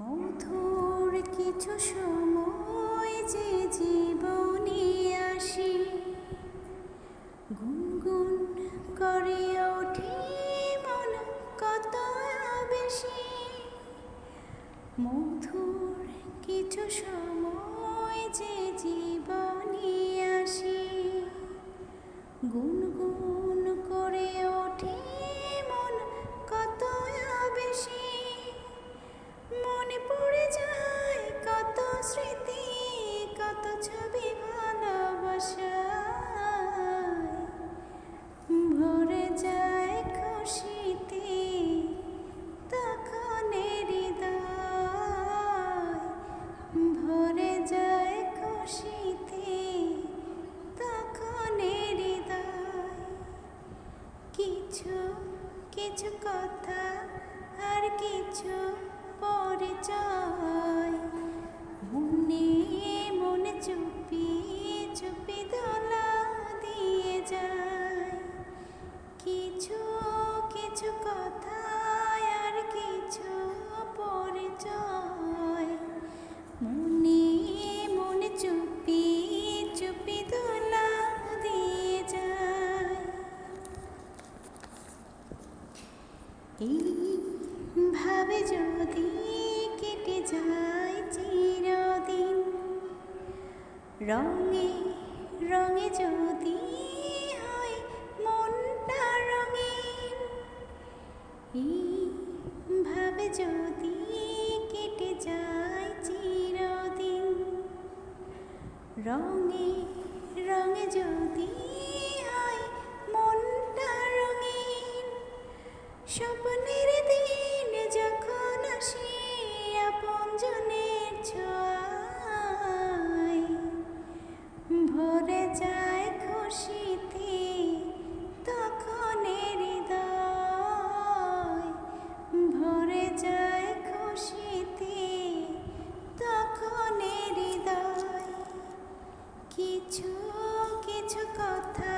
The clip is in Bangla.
মধুর কিছু সময় যে জীবনে আসি, গুনগুন করে ওঠে মন কত বেশি। মধুর কিছু সময় যে জীবনে আসি, গুনগুন কিছু কথা আর কিছু পরিচয়। এই ভাবে যদি কেটে যায় চিরদিন, রঙে রঙে যদি হয় মনটা রঙিন, এই ভাবে যদি কেটে যায় চিরদিন, রঙে স্বপ্নের দিন যখন আসে আপনজনের ছোঁয়ায়, ভরে যায় খুশিতে তখন হৃদয়, ভরে যায় খুশিতে তখন হৃদয়। কিছু কিছু কথা